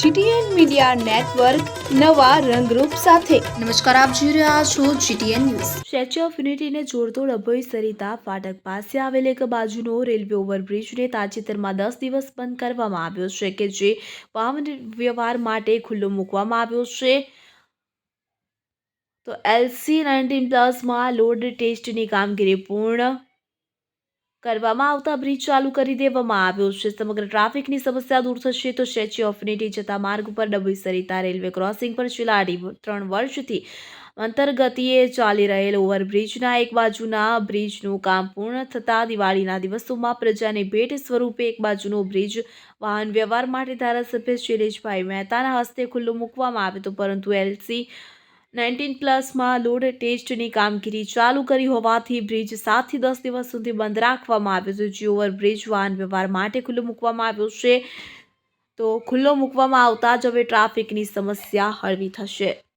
GTN media network નવા રંગરૂપ સાથે. નમસ્કાર આપ જોઈ રહ્યા છો જીટીએન ન્યૂઝ. સ્ટેચ્યુ ઓફ યુનિટીને જોડતો ડભોઈ સરિતા ફાટક પાસે આવેલ એક બાજુનો રેલવે ઓવરબ્રિજને તાજેતરમાં દસ દિવસ બંધ કરવામાં આવ્યો છે કે જે વાહન વ્યવહાર માટે ખુલ્લો મૂકવામાં આવ્યો છે. તો એલસી નાઇન્ટીન પ્લસમાં લોડ ટેસ્ટની કામગીરી પૂર્ણ કરવામાં આવતા બ્રિજ ચાલુ કરી દેવામાં આવ્યો છે. સમગ્ર ટ્રાફિકની સમસ્યા દૂર થશે તો સ્ટેચ્યુ ઓફ યુનિટી જતા માર્ગ ઉપર ડભોઈ સરિતા રેલવે ક્રોસિંગ પર છેલ્લા અઢી ત્રણ વર્ષથી અંતર્ગતિએ ચાલી રહેલ ઓવરબ્રિજના એક બાજુના બ્રિજનું કામ પૂર્ણ થતાં દિવાળીના દિવસોમાં પ્રજાને ભેટ સ્વરૂપે એક બાજુનો બ્રિજ વાહન વ્યવહાર માટે ધારાસભ્ય શૈલેષભાઈ મહેતાના હસ્તે ખુલ્લો મૂકવામાં આવ્યો હતો. પરંતુ એલસી નાઇન્ટીન પ્લસમાં લોડ ટેસ્ટની કામગીરી ચાલુ કરી હોવાથી બ્રિજ સાતથી દસ દિવસ સુધી બંધ રાખવામાં આવ્યો છે. જે ઓવરબ્રિજ વાહન વ્યવહાર માટે ખુલ્લો મૂકવામાં આવ્યો છે. તો ખુલ્લો મૂકવામાં આવતા જ હવે ટ્રાફિકની સમસ્યા હળવી થશે.